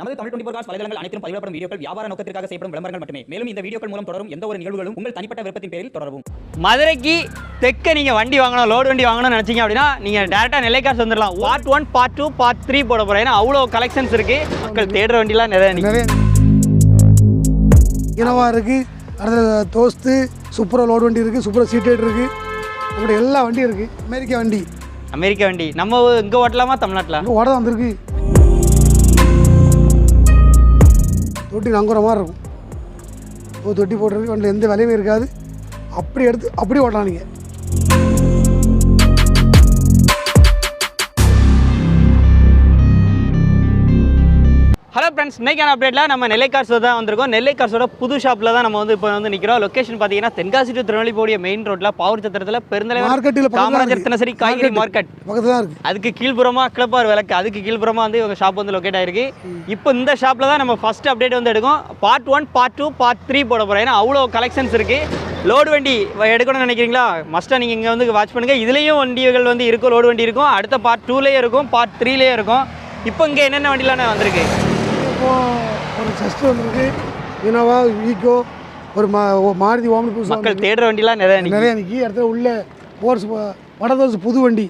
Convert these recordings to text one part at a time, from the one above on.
நமது Tamil twenty cos வலைதளங்கள் அனைத்தும் பதிவிடப்படும் வீடியோக்கள் வியாபார நோக்கத்திற்காக செய்யப்படும் விளம்பரங்கள் மட்டுமே. மேலும் இந்த வீடியோக்கள் மூலம் தொடரும் எந்த ஒரு நிகழ்வுகளும் உங்கள் தனிப்பட்ட விருப்பத்தின் பேரில் தொடரவும். மதுரைக்கு தெற்க நீங்கள் வண்டி வாங்கணும் லோடு வண்டி வாங்கணும்னு நினச்சிங்க அப்படின்னா நீங்கள் டேரெக்டாக நெல்லைக்காசு வந்துடலாம் part one part two part three போட போகிறேன் ஏன்னா அவ்வளோ கலெக்ஷன்ஸ் இருக்குது மக்கள் தேடுற வண்டிலாம் நிறைய நிறைய இனவா இருக்குது அடுத்த தோஸ்து சூப்பராக லோடு வண்டி இருக்குது சூப்பராக சீட்டேட் இருக்குது நம்மளுடைய எல்லா வண்டியும் இருக்குது அமெரிக்கா வண்டி. அமெரிக்கா வண்டி. நம்ம இங்கே ஓட்டலாமா தமிழ்நாட்டில் ஓட வந்திருக்கு. தொட்டி நங்குற மாதிரி இருக்கும். ஒரு தொட்டி போட்டுருக்கு வண்டியில் எந்த விலையுமே இருக்காது. அப்படி எடுத்து அப்படி ஓட்டலாம் நீங்கள் ஃப்ரெண்ட்ஸ் இன்னைக்கான அப்டேட்டில் நம்ம நெல்லை கார்ஸ் தான் வந்திருக்கோம். நெல்லை கார்ஸோட புது ஷாப்பில் தான் நம்ம வந்து இப்போ வந்து நிற்கிறோம் லொக்கேஷன் பார்த்தீங்கன்னா தென்காசி டு திருநெல்வேலி போடிய மெயின் ரோட்டில் பாவூர் சத்திரத்தில் பெருந்தலைவர் மார்க்கெட்டில் காமராஜர் தினசரி காய்கறி மார்க்கெட் அதுக்கு கீழ்ப்புறமா கிளப்பார் விளக்கு. அதுக்கு கீழ்ப்புறமா வந்து இவங்க ஷாப் வந்து லொக்கேட் ஆயிருக்கு. இப்போ இந்த ஷாப்பில் தான் நம்ம ஃபர்ஸ்ட் அப்டேட் வந்து எடுக்கும். Part one part two part three போட போகிறோம் ஏன்னா அவ்வளோ கலெக்ஷன்ஸ் இருக்குது லோடு வண்டி எடுக்கணும்னு நினைக்கிறீங்களா? மஸ்ட்டாக நீங்கள் இங்கே வந்து வாட்ச் பண்ணுங்கள் இதுலேயும் வண்டிகள் வந்து இருக்கும். லோடு வண்டி இருக்கும். அடுத்த பார்ட் டூலேயே இருக்கும். பார்ட் த்ரீலேயே இருக்கும். இப்போ இங்கே என்னென்ன வண்டிலாம் வந்திருக்கு? இப்போ ஒரு செஸ்ட் வந்திருக்கு. இனோவா ஈக்கோ ஒரு மா மாருதி ஓமனி புதுசு மக்கள் தேடுற வண்டிலாம் நிறைய நிறைய நிற்கி அடுத்த உள்ள போர்ஸ் வடதோசு புது வண்டி.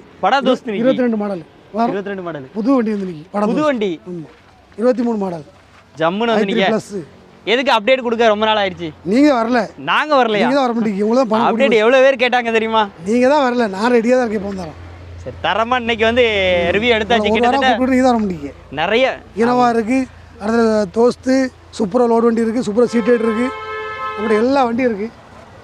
தோஸ்து இருபத்தி ரெண்டு மாடல் இருபத்தி ரெண்டு மாடல் புது வண்டி வந்து நிற்கி புது வண்டி. இருபத்தி மூணு மாடல் ஜம்முன்னு வந்து ப்ளஸ் எதுக்கு அப்டேட் கொடுக்க ரொம்ப நாள் ஆயிடுச்சு? நீங்கள் வரல. நாங்கள் வரலையா? நீங்கள் தான் வர மாட்டீங்க. தான் பணம் அப்டேட் எவ்வளோ பேர் கேட்டாங்க தெரியுமா? நீங்கள் தான் வரல. நான் ரெடியாக தான் இருக்கேன் தரோம் சரி தரமா இன்னைக்கு வந்து ரிவ்யூ எடுத்தாச்சு. கிட்டத்தட்ட தான் வர மாட்டீங்க. நிறைய இனவா இருக்குது அடுத்த தோஸ்து சூப்பராக லோடு வண்டி இருக்குது சூப்பராக சீட்டேட் இருக்குது நம்மளுடைய எல்லா வண்டியும் இருக்குது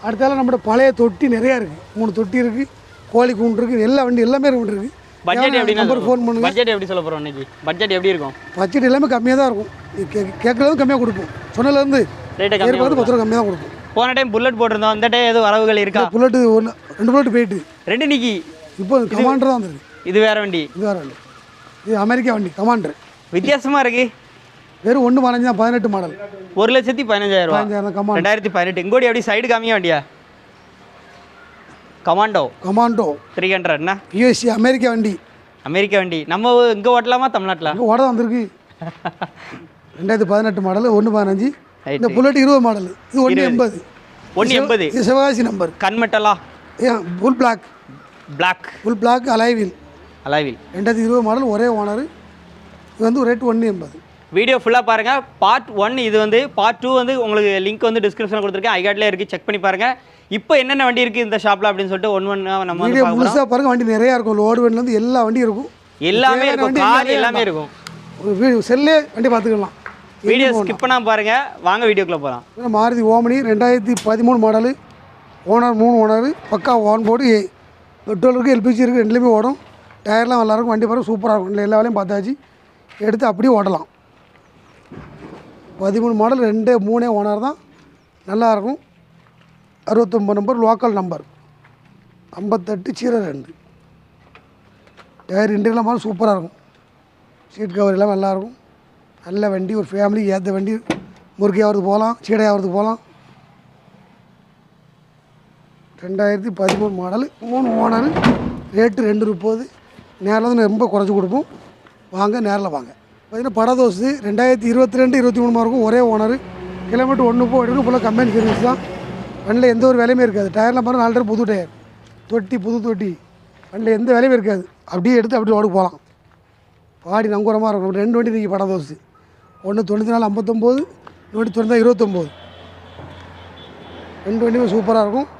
அடுத்தால நம்மளோட பழைய தொட்டி நிறையா இருக்குது மூணு தொட்டி இருக்குது கோழி கூண்டு இருக்குது எல்லா வண்டி எல்லாமே இருக்குது பட்ஜெட் எப்படி நம்பர் ஃபோன் பண்ணுங்க. பட்ஜெட் எப்படி சொல்ல இன்னைக்கு பட்ஜெட் எப்படி இருக்கும்? பட்ஜெட் எல்லாமே கம்மியாக தான் இருக்கும். கேட்குறது கம்மியாக கொடுப்போம். சொன்னதுலேருந்து ரேட்டை பத்து ரூபா கம்மியாக தான் கொடுப்போம். போன டைம் புல்லட் போட்டிருந்தோம். இந்த டைம் எதுவும் வரவுகள் இருக்கா? புல்லட்டு ஒன்று ரெண்டு புல்லட்டு போயிட்டு. ரெண்டு நிக்கி. இப்போ கமாண்டர் தான் வந்திருக்கு. இது வேற வண்டி. இது வேறு வண்டி. இது அமெரிக்கா வண்டி கமாண்டர் வித்தியாசமா இருக்கு. வெறும் ஒன்று பதினஞ்சு தான் பதினெட்டு மாடல் ஒரு லட்சத்தி பதினஞ்சாயிரம் பதினஞ்சாயிரம் கமாண்டர் ரெண்டாயிரத்தி பதினெட்டு. இங்கோடி எப்படி சைடு காமியா வண்டியா? கமாண்டோ கமாண்டோ த்ரீ ஹண்ட்ரட்னா யூஎஸ்சி அமெரிக்கா வண்டி. அமெரிக்கா வண்டி. நம்ம இங்கே ஓட்டலாமா தமிழ்நாட்டில்? அங்கே ஓட வந்திருக்கு. ரெண்டாயிரத்தி பதினெட்டு மாடல் ஒன்று பதினஞ்சு. இந்த புல்லட் இருபது மாடல் இது ஒன்று எண்பது. ஒன்று எண்பது. இது சிவகாசி நம்பர் கண்மெட்டலா ஏன் full black black full black அலைவில் அலாவில் ரெண்டாயிரத்தி இருபது மாடல் ஒரே ஓனர் இது வந்து ரேட் ஒன்று எண்பது. வீடியோ ஃபுல்லாக பாருங்கள் பார்ட் ஒன் இது வந்து பார்ட் டூ வந்து உங்களுக்கு லிங்க் வந்து டிஸ்கிரிப்ஷன் கொடுத்துருக்கேன். ஐகாட்லேயே இருக்குது செக் பண்ணி பாருங்கள் இப்போ என்னென்ன வண்டி இருக்குது இந்த ஷாப்பில் அப்படின்னு சொல்லிட்டு ஒன் ஒன் நம்ம வந்து. முழுசாக பாருங்க. வண்டி நிறையா இருக்கும். லோடு வண்டிலேருந்து எல்லா வண்டியும் இருக்கும். எல்லாமே இருக்கும். கார் எல்லாமே இருக்கும். செல்லே வண்டி பார்த்துக்கலாம். வீடியோ ஸ்கிப் பண்ணாம பாருங்கள் வாங்க வீடியோக்குள்ளே போகலாம் மாருதி ஓமனி. ரெண்டாயிரத்தி பதிமூணு மாடலு ஓனர் மூணு ஓனர் பக்கா ஓன் போர்டு பெட்ரோல் இருக்குது எல்பிஜி இருக்குது ரெண்டுலேயுமே ஓடும். டயர்லாம் நல்லா இருக்கும். வண்டி பாருங்க. சூப்பராக இருக்கும். எல்லா வேலையும் பார்த்தாச்சு. எடுத்து அப்படியே ஓட்டலாம். பதிமூணு மாடல் ரெண்டே மூணே ஓனர் தான். நல்லாயிருக்கும். அறுபத்தொம்பது நம்பர் லோக்கல் நம்பர் ஐம்பத்தெட்டு சீரோ ரெண்டு. டயர் இன்டீரியர்லாம் மாதிரி சூப்பராக இருக்கும் சீட் கவர் எல்லாம் நல்லாயிருக்கும். நல்ல வண்டி ஒரு ஃபேமிலி ஏற்ற வண்டி. முருகையாவது போகலாம் சீடையாவது போகலாம். ரெண்டாயிரத்தி பதிமூணு மாடல் மூணு ஓனர். ரேட்டு ரெண்டு முப்பது. நேரில் வந்து ரொம்ப குறைச்சி கொடுப்போம். வாங்க நேரில் வாங்க. பார்த்தீங்கன்னா படதோசு ரெண்டாயிரத்தி இருபத்தி ரெண்டு இருபத்தி மூணு மார்க்கும் ஒரே ஓனர் கிலோமீட்டர் ஒன்று போய் எடுக்கும் ஃபுல்லாக கம்பெனி சர்வீஸ் தான். வண்டியில் எந்த ஒரு வேலையுமே இருக்காது. டயர்லாம் பாருங்கள் நாலு டயர் புது டயர் தொட்டி புது தொட்டி. வண்டியில் எந்த வேலையும் இருக்காது. அப்படியே எடுத்து அப்படியே ஓடு போகலாம். பாடி நங்கூரமாக இருக்கும் ரெண்டு வண்டி நீங்கள் படதோசு ஒன்று தொண்ணூற்றி நாலு ஐம்பத்தொம்போது. இன்னொன்று தொண்ணூற்றி இருபத்தொம்போது. ரெண்டு வண்டியுமே சூப்பராக இருக்கும்.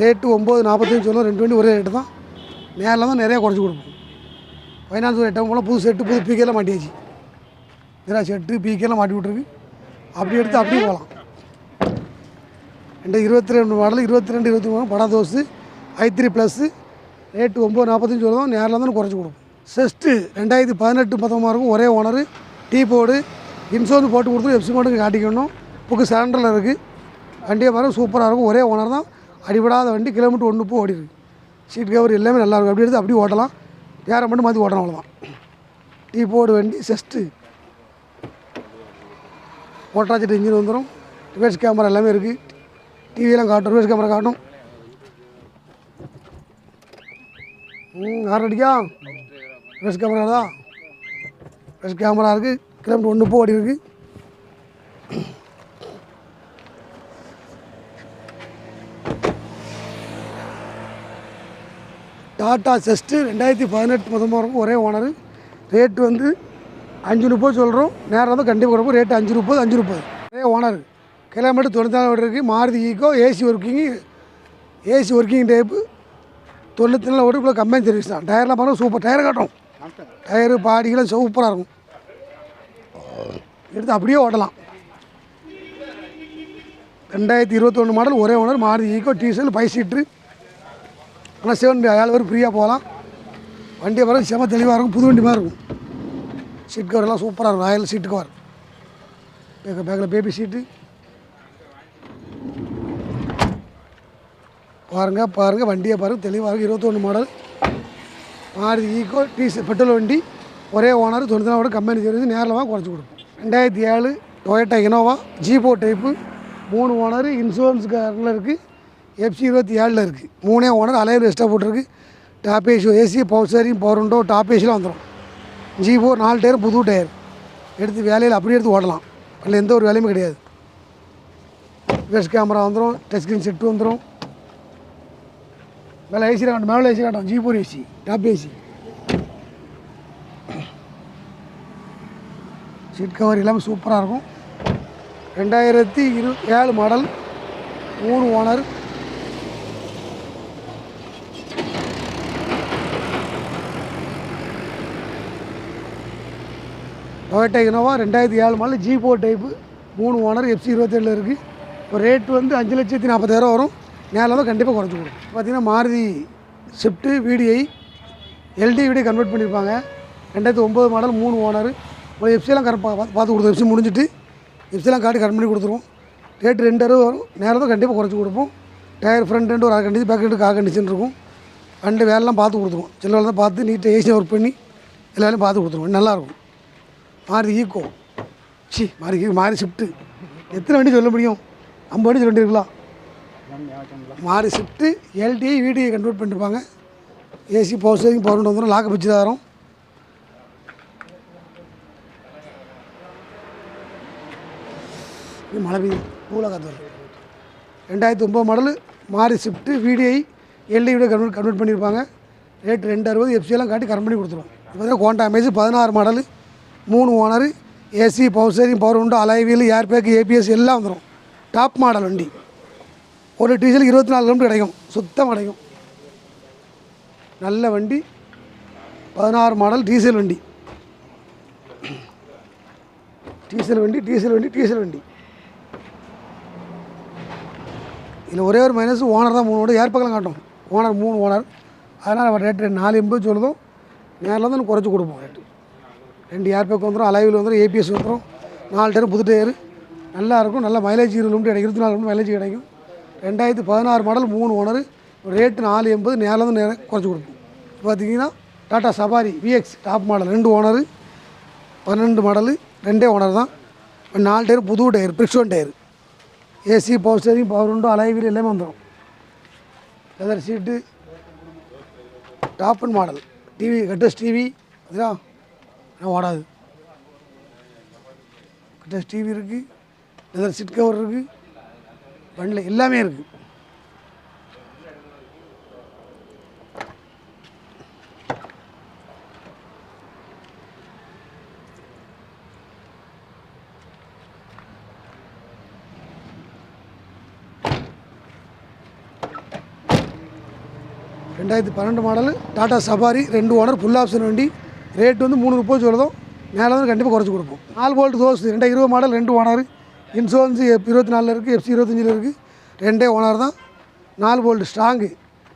ரேட்டு ஒம்பது நாற்பத்தஞ்சு சொல்லுவோம் ரெண்டு வண்டி ஒரே ரேட்டு தான். நேரில் தான் நிறையா குறைச்சி கொடுப்போம். ஃபைனான்ஸ் ரேட்டம் போல் புது செட்டு புது பீக்கெல்லாம் மாட்டியாச்சு. இதெல்லாம் செட்டு பீக்கெல்லாம் மாட்டி விட்ருக்கு அப்படி எடுத்து அப்படியே போகலாம். ரெண்டு இருபத்தி ரெண்டு மாடல் இருபத்தி ரெண்டு இருபத்தி மூணு படா தோசு ஐ த்ரீ ப்ளஸ்ஸு ரேட்டு ஒம்பது நாற்பத்தஞ்சு சொல்லுவோம் நேரில் தான் குறைச்சி கொடுப்போம். செஸ்ட்டு ரெண்டாயிரத்தி பதினெட்டு பத்தொம்பது இருக்கும் ஒரே ஓனர் டீ போர்டு இன்சூரன்ஸ் போட்டு கொடுத்து எஃப்சி மட்டும் காட்டிக்கணும். புக்கு சிலிண்டரில் இருக்குது வண்டியை பாருங்க சூப்பராக இருக்கும். ஒரே ஓனர் தான். அடிபடாத வண்டி கிலோமீட்டர் ஒன்று போ ஓடி இருக்கு சீட் கவர் எல்லாமே நல்லா இருக்கும். அப்படி எடுத்து அப்படியே ஓட்டலாம். நேரம் மட்டும் மாற்றி ஓட்டணும் அவ்வளோதான் டீ போர்டு வண்டி செஸ்ட்டு ஓட்டராச்சிட்டு இன்ஜின் வந்துடும் ரிவர்ஸ் கேமரா எல்லாமே இருக்குது டிவியெல்லாம் காட்டும். ரிவர்ஸ் கேமரா காட்டும். ம் யார் அடிக்கா? ரிவர்ஸ் கேமரா தான். ரிவர்ஸ் கேமரா இருக்குது கிலோமீட்டர் ஒன்று போ அடி இருக்குது டாட்டா செஸ்ட்டு ரெண்டாயிரத்தி பதினெட்டு முதல் வரைக்கும் ஒரே ஓனர் ரேட்டு வந்து அஞ்சு முப்பது சொல்கிறோம் நேரம் வந்து கண்டிப்பாக கொடுப்போம். ரேட்டு அஞ்சு முப்பது அஞ்சு முப்பது. ஒரே ஓனர் கிலோமீட்டர் தொண்ணூத்தாறு இருக்குது Maruti Eeco AC working AC working type தொண்ணூற்றி நாலு ஓட்டு இப்போ கம்பெனி சர்வீஸ் தான். டயர்லாம் பாருங்கள் சூப்பர் டயர் காட்டும் டயரு பாடிகளும் சூப்பராக இருக்கும். எடுத்து அப்படியே ஓட்டலாம். ரெண்டாயிரத்தி இருபத்தொன்று மாடல் ஒரே owner Maruti Eeco diesel five seater ஆனால் செவன் ஏழு பேர் ஃப்ரீயாக போகலாம். வண்டி வர செம தெளிவாக இருக்கும். புது வண்டி மாதிரி இருக்கும். சீட் கவர் எல்லாம் சூப்பராக இருக்கும். ராயல் சீட்டு கவர் பேக்க பேக்கில் பேபி சீட்டு பாருங்கள் பாருங்கள் வண்டியை பாருங்கள் தெளிவாக இருக்கும் இருபத்தொன்று model Maruti Eeco diesel petrol வண்டி. ஒரே ஓனர் தொண்ணூற்றி நாலு கம்பெனி சர்வீஸ் நேரில் வாங்க குறைச்சி கொடுப்போம். ரெண்டாயிரத்தி ஏழு டொயேட்டா இனோவா ஜீபோ டைப்பு மூணு ஓனர் இன்சூரன்ஸ் காரில் இருக்குது எஃப்சி இருபத்தி ஏழில் இருக்குது மூணே ஓனர் அலையில் எக்ஸ்ட்ரா போட்டிருக்கு. Top AC AC power steering power உண்டோ டாப் ஏசிலாம் வந்துடும் ஜீபோ நாலு டயர் புது டயர். எடுத்து வேலையில் அப்படியே எடுத்து ஓடலாம். அதில் எந்த ஒரு வேலையுமே கிடையாது. வெஸ்ட் கேமரா வந்துடும் டச் ஸ்க்ரீன் செட்டு வந்துடும் மேலே ஏசி காட்டும் மேலே ஏசி காட்டும். ஜீபோர் AC top AC seat cover எல்லாமே சூப்பராக இருக்கும். ரெண்டாயிரத்தி இரு ஏழு மாடல் மூணு ஓனர் டொயோட்டா இனோவா ரெண்டாயிரத்தி ஏழு மாடல் ஜி ஃபோர் டைப்பு மூணு ஓனர் எஃப்சி இருபத்தேழில் இருக்குது இப்போ ரேட் வந்து அஞ்சு லட்சத்தி நாற்பதாயிரம் வரும். நேரில் தான் கண்டிப்பாக குறைச்சி கொடுக்கும். பார்த்தீங்கன்னா Maruti Swift VDI LD VD convert பண்ணியிருப்பாங்க. ரெண்டாயிரத்தி ஒம்பது மாடல் மூணு ஓனர் ஒரு எஃப்சிலாம் கரெக்ட் பார்த்து கொடுத்தோம் எஃப்சி முடிஞ்சிட்டு எஃப்சியெல்லாம் காட்டி கரெக்ட் பண்ணி கொடுத்துருவோம். ரேட்டு ரெண்டு அறுபது வரும். நேரம் தான் கண்டிப்பாக குறைச்சி கொடுப்போம். டயர் ஃப்ரண்ட் ரெண்டு ஒரு அரை கண்டிஷன் பேக் ரெண்டு கார் கண்டிஷன் இருக்கும். ரெண்டு வேலைலாம் பார்த்து கொடுத்துருவோம். சில வேலை தான் பார்த்து நீட்டாக ஏசியாக ஒர்க் பண்ணி எல்லா வேலையும் பார்த்து கொடுத்துருவோம். நல்லாயிருக்கும் மாறுது ஈக்கோ சி மாறி மாறி ஷிஃப்ட்டு எத்தனை வண்டி சொல்ல முடியும்? ஐம்பது வண்டி சொல்ல மாறி ஷிஃப்ட்டு எல்டிஐ வீடியை கன்வெர்ட் பண்ணிருப்பாங்க. ஏசி பவர் ஸ்டேரிங் பவர் வந்துடும் லாக்கு வச்சு தான் வரும். மழை பெய்யுது. கூலாக காத்து ரெண்டாயிரத்தி ஒம்பது மாடல் மாறி Swift VDI LD video convert convert பண்ணியிருப்பாங்க ரேட் ரெண்டு அறுபது எஃப்சியெல்லாம் காட்டி கரெக்ட் பண்ணி கொடுத்துருவோம் இப்போ பார்த்தீங்கன்னா கோண்டா மேஜ் பதினாறு மாடல் மூணு owner AC power steering power உண்டு alloy wheel air bag ABS எல்லாம் வந்துடும் டாப் மாடல் வண்டி. ஒரு டீசல் இருபத்தி நாலு கிலோமீட்டர் கிடைக்கும். சுத்தம் கிடைக்கும். நல்ல வண்டி. பதினாறு மாடல் டீசல் வண்டி. டீசல் வண்டி டீசல் வண்டி டீசல் வண்டி. இதில் ஒரே ஒரு மைனஸ் ஓனர் தான் மூணு ஓடு. ஏர் பக்கம் காட்டும். ஓனர் மூணு ஓனர். அதனால் ரேட்டு நாலு எண்பது சொல்லுதோம். நேரில் வந்து குறைச்சி கொடுப்போம் ரேட்டு ரெண்டு ஏர் பேக் வந்துடும் அலைவில் வந்துடும் ஏபிஎஸ் வந்துடும் நாலு டயர் புது டயர். நல்லா இருக்கும் நல்ல மைலேஜ் இருபது கிடைக்கும் இருபத்தி நாலு கிலோமீட்டர் மைலேஜ் கிடைக்கும். ரெண்டாயிரத்து பதினாறு மாடல் மூணு ஓனர் ரேட்டு நாலு எண்பது நேரில் வந்து நேரம் குறைச்சி கொடுப்போம் பார்த்தீங்கன்னா Tata Safari VX top model ரெண்டு ஓனரு பன்னெண்டு மாடலு ரெண்டே ஓனர் தான். நாலு டயர் புது tyre பிரிக்ஷோன் tyre. AC power steering power உண்டோ அலைவீல் எல்லாமே வந்துடும் leather seat top and model TV கட்டஸ் TV அதுதான் ஆனால் ஓடாது? கிட்ட டிவி இருக்குது லெதர் சீட் கவர் இருக்குது வண்டியில் எல்லாமே இருக்குது ரெண்டாயிரத்தி பன்னெண்டு மாடல் டாடா சஃபாரி ரெண்டு ஓனர் ஃபுல் ஆப்ஷன் வண்டி. ரேட் வந்து மூணு முப்பது சொல்லுதோம் மேலே வந்து கண்டிப்பாக குறைச்சி கொடுப்போம். நாலு போல்ட் தோஸ் ரெண்டே இருபது மாடல் ரெண்டு ஓனர் இன்சூரன்ஸ் எப் இருபத்தி நாலில் இருக்குது எஃப்சி இருபத்தஞ்சில் இருக்குது ரெண்டே ஓனர் தான். நாலு போல்ட் ஸ்ட்ராங்கு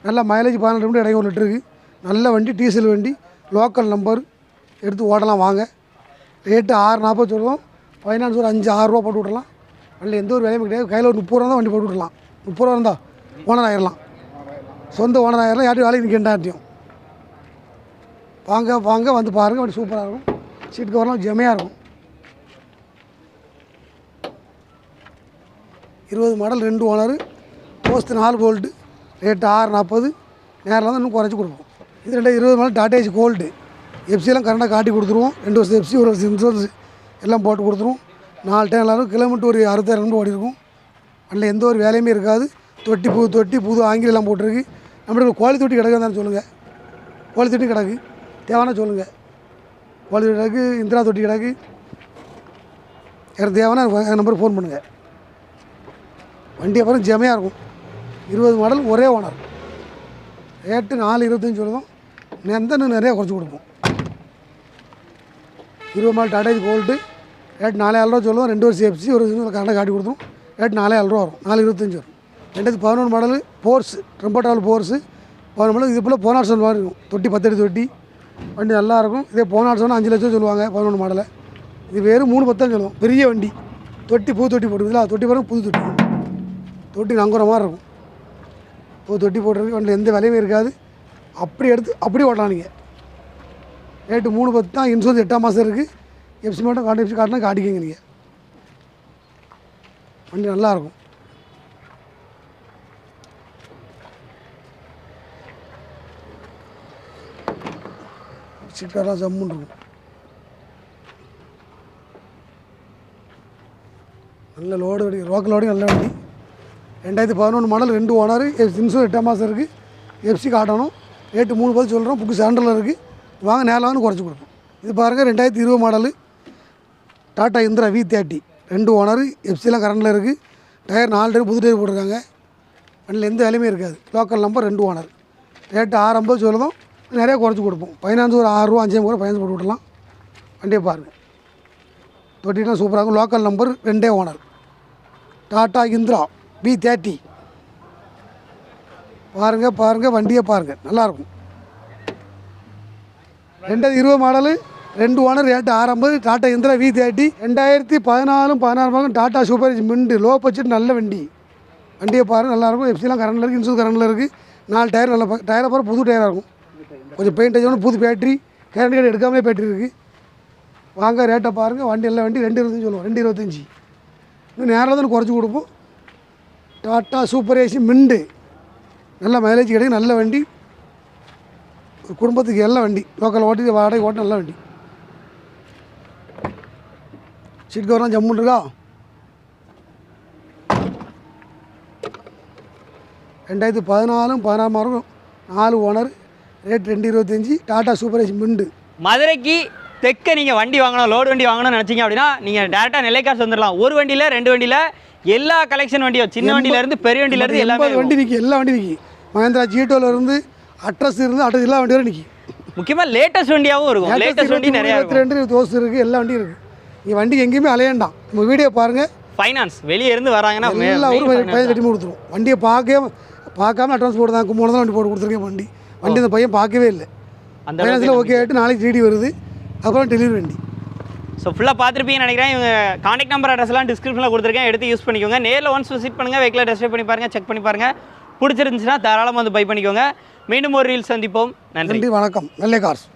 நல்ல மைலேஜ் பதினெட்டு மணி இடையே ஒரு லிட்டருக்கு நல்ல வண்டி டீசல் வண்டி லோக்கல் நம்பர் எடுத்து ஓடலாம் வாங்க. ரேட்டு ஆறு நாற்பது சொல்லுவோம் ஃபைனான்ஸ் ஒரு அஞ்சு ஆறுரூவா போட்டு விடலாம் வண்டியில் எந்த ஒரு வேலையும் கிடையாது. கையில் ஒரு முப்பது ரூபா தான் வண்டி போட்டு விடலாம் முப்பது ரூபா இருந்தால் ஓனர் ஆயிடலாம் சொந்த ஓனர் ஆயிடலாம் யார்ட்டையும் வேலைக்கு நிற்கின்றாட்டியும் வாங்க வாங்க வந்து பாருங்கள் அப்படி சூப்பராக இருக்கும். சீட் கவர்லாம் ஜெமையாக இருக்கும். இருபது மாடல் ரெண்டு ஓனர் போஸ்ட் நாலு கோல்டு ரேட்டு ஆறு நாற்பது நேரில் தான் இன்னும் குறைச்சி கொடுப்போம். இது ரெண்டு இருபது மாடல் டாட்டேஜ் கோல்டு எஃப்சிலாம் கரெக்டாக காட்டி கொடுத்துருவோம். ரெண்டு வருஷம் எஃப்சி ஒரு வருஷம் இன்சூரன்ஸ் எல்லாம் போட்டு கொடுத்துருவோம். நாலு டைம் எல்லாரும் கிலோமீட்டர் ஒரு அறுபத்தாயிரம் கிலோமீட்டர் ஓடி இருக்கும். அதில் எந்த ஒரு வேலையுமே இருக்காது. தொட்டி புது தொட்டி புது ஆங்கிலம் எல்லாம் போட்டிருக்கு. நம்மளுக்கு கோழி தொட்டி கிடக்கு தானே சொல்லுங்கள் கோழி தொட்டி கிடக்கு. தேவைன்னா சொல்லுங்கள் வலி கிடக்கு இந்திரா தொட்டி கிடக்கு. எனக்கு தேவைன்னா என் நம்பருக்கு ஃபோன் பண்ணுங்கள் வண்டி அப்புறம் ஜெமையாக இருக்கும். இருபது மாடல் ஒரே ஓனர் ரேட்டு நாலு இருபத்தஞ்சி சொல்லுவோம். எந்த நிறையா குறைச்சி கொடுப்போம். இருபது மாடல் டாடேஜ் கோல்டு ரேட் நாலாயிரம் ரூபா சொல்லுவோம். ரெண்டு வருஷம் எஃப்சி ஒரு கரெக்டாக காட்டி கொடுத்தோம். ரேட் நாலாயிரம் ரூபா வரும். நாலு இருபத்தஞ்சி வரும். ரெண்டாயிரத்தி பதினொன்று மாடல் ஃபோர்ஸ் ரொம்ப ட்ராவல் போர்ஸு பதினொன்று மாடல் இது போல் போனாட்சன் மாதிரி இருக்கும். தொட்டி பத்தடி தொட்டி. வண்டி நல்லாயிருக்கும் இதே போன இதே சொன்னால் அஞ்சு லட்சம் சொல்லுவாங்க பதினொன்று மாடலை. இது வெறும் மூணு பத்தான் சொல்லுவோம். பெரிய வண்டி. தொட்டி பூ தொட்டி போட்டுருக்குதுல தொட்டி பாருங்க புது தொட்டி. தொட்டி நங்குற மாதிரி இருக்கும். பூ தொட்டி போட்டுருக்கு வண்டியில் எந்த விலையுமே இருக்காது. அப்படி எடுத்து அப்படி ஓட்டலாம் நீங்கள் ரேட்டு மூணு பத்து தான் இன்சூரன்ஸ் எட்டாம் மாதம் இருக்குது எஃப்சி மட்டும் காட்டு எப்சி காட்டினா காட்டிக்கிங்க நீங்கள் வண்டி நல்லாயிருக்கும் சீட்டெல்லாம் ஜம்முன்னு இருக்கும். நல்ல லோடு வண்டி ரோக்கல் லோடு நல்ல வண்டி. ரெண்டாயிரத்தி பதினொன்று மாடல் ரெண்டு ஓனர் இன்சூர் எட்டாம் மாதம் இருக்குது எஃப்சி காட்டணும். ரேட்டு மூணு பதில் சொல்கிறோம் புக்கு சென்டரில் இருக்குது வாங்க நேரில் வந்து குறைச்சி கொடுப்போம். இது பாருங்கள் ரெண்டாயிரத்தி இருபது model Tata Intra V thirty ரெண்டு ஓனர் எஃப்சிலாம் கரண்டில் இருக்குது டயர் நாலு டயர் புது டயர் போட்டிருக்காங்க. வண்டியில் எந்த வேலையுமே இருக்காது. லோக்கல் நம்பர் ரெண்டு ஓனர் ரேட்டு ஆறு ஐம்பது சொல்லதும் நிறையா குறைச்சி கொடுப்போம். ஃபைனான்ஸ் ஒரு ஆறுரூவா அஞ்சு கூட ஃபைனான்ஸ் போட்டு விடலாம் வண்டியை பாருங்கள் தொட்டிலாம் சூப்பராக இருக்கும். லோக்கல் நம்பர் ரெண்டே owner Tata Intra B thirty பாருங்கள் பாருங்கள் வண்டியை பாருங்கள் நல்லாயிருக்கும் ரெண்டாயிரத்தி இருபது மாடலு ரெண்டு ஓனர் ரேட்டு ஆரம்பது. டாட்டா இந்திரா வி தேர்ட்டி ரெண்டாயிரத்தி பதினாலும் பதினாறு மாதம் Tata super mint low budget நல்ல வண்டி. வண்டியை பாருங்கள் நல்லாயிருக்கும் எஃப்சிலாம் கரண்டில் இருக்குது இன்சூரன்ஸ் கரண்டில் இருக்குது நாலு டயர் நல்ல டயரை பாரு புது டயராக இருக்கும். கொஞ்சம் பெயிண்ட் அடிச்சோன்னா புது பேட்டரி கேரண்டி கார்டு எடுக்காமலே பேட்டரி இருக்குது வாங்க ரேட்டை பாருங்கள் வண்டி எல்லாம் வண்டி ரெண்டு இருபத்தஞ்சி சொல்லுவோம். ரெண்டு இருபத்தஞ்சி. இன்னும் நேரில் தான் குறைச்சி கொடுப்போம். டாட்டா சூப்பர் ஏசி மிண்டு நல்ல மைலேஜ் கிடைக்கும். நல்ல வண்டி. ஒரு குடும்பத்துக்கு எல்லாம் வண்டி. லோக்கல் ஓட்டி வாடகை ஓட்ட நல்ல வண்டி. சீட் கவர்லாம் ஜம்முன் இருக்கா? ரெண்டாயிரத்தி பதினாலும் பதினாறு மாதம் நாலு ஓனர். ரேட் ரெண்டு இருபத்தஞ்சி டாட்டா சூப்பர் ஏசி மிண்டு மதுரைக்கு தெற்க நீங்கள் வண்டி வாங்கணும் லோடு வண்டி வாங்கணும்னு நினச்சிங்க அப்படின்னா நீங்கள் டேரெக்டாக நெல்லைக்காசு வந்துடலாம் ஒரு வண்டியில் ரெண்டு வண்டியில் எல்லா கலெக்ஷன் வண்டியும் சின்ன வண்டியிலேருந்து பெரிய வண்டியிலேருந்து எல்லாமே வண்டி நிற்கி எல்லா வண்டி நிற்கி மகேந்திரா இருந்து அட்ரஸ் இருந்து அட்ரஸ் எல்லா வண்டி வரை நிற்கி முக்கியமாக லேட்டஸ்ட் வண்டியாகவும் இருக்கும் லேட்டஸ்ட் வண்டி நிறையா இருபத்தி ரெண்டு தோசு இருக்குது எல்லா வண்டியும் இருக்குது நீங்கள் வண்டிக்கு எங்கேயுமே அலையண்டாம் நம்ம வீடியோ பாருங்கள் ஃபைனான்ஸ் வெளியே இருந்து வராங்கன்னா எல்லா ஊரும் பையன். கட்டி கொடுத்துரும் வண்டியை பார்க்கவே பார்க்காம அட்வான்ஸ் போட்டு தான் கும்போணம் தான் வண்டி போட்டு கொடுத்துருக்கேன் வண்டி. வண்டி அந்த பையன் பார்க்கவே இல்லை. அந்த ஃபைனான்ஸில் ஓகே ஆகிட்டு நாளைக்கு டிடி வருது. அப்புறம் டெலிவரி வண்டி. ஸோ ஃபுல்லாக பார்த்துருப்பீங்கன்னு நினைக்கிறேன். இவங்க காண்டாக்ட் நம்பர் அட்ரஸ்லாம் டிஸ்கிரிப்ஷனில் கொடுத்துருக்கேன். எடுத்து யூஸ் பண்ணிக்கோங்க. நேரில் ஒன்ஸ் விசிட் பண்ணுங்கள் வெஹிக்கில் டெஸ்ட் பண்ணி பாருங்கள் செக் பண்ணி பாருங்கள் பிடிச்சிருந்துச்சுன்னா தாராளமாக வந்து பை பண்ணிக்கோங்க. மீண்டும் ஒரு ரீல் சந்திப்போம். நன்றி. நன்றி வணக்கம். நெல்லை கார்ஸ்